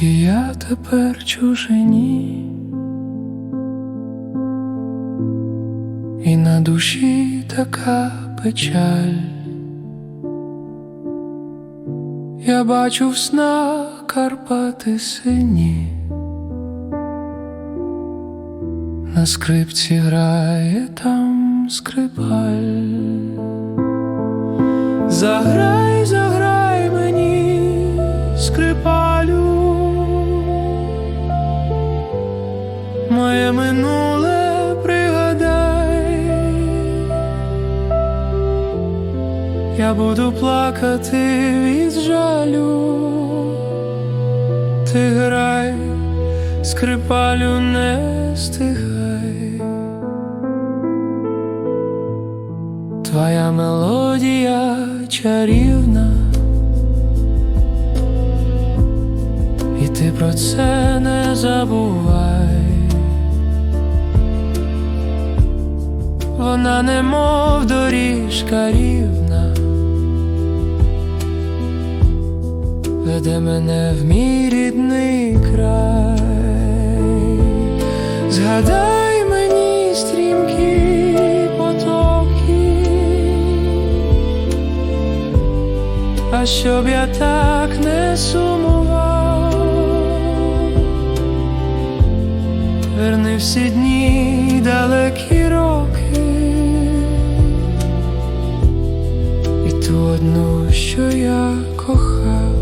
Вдалекі я тепер чужині, і на душі така печаль. Я бачу в снах Карпати сині, на скрипці грає там скрипаль. Заграй, заграй мені скрипалю, моє минуле я буду плакати від жалю, ти грай, скрипалю, не стихай. Твоя мелодія чарівна, і ти про це не забувай. Вона немов доріжка рівна, веде мене в мій рідний край, згадай мені стрімкі потоки, а щоб я так не сумував, верни всі дні далекі роки. Одну, що я кохав.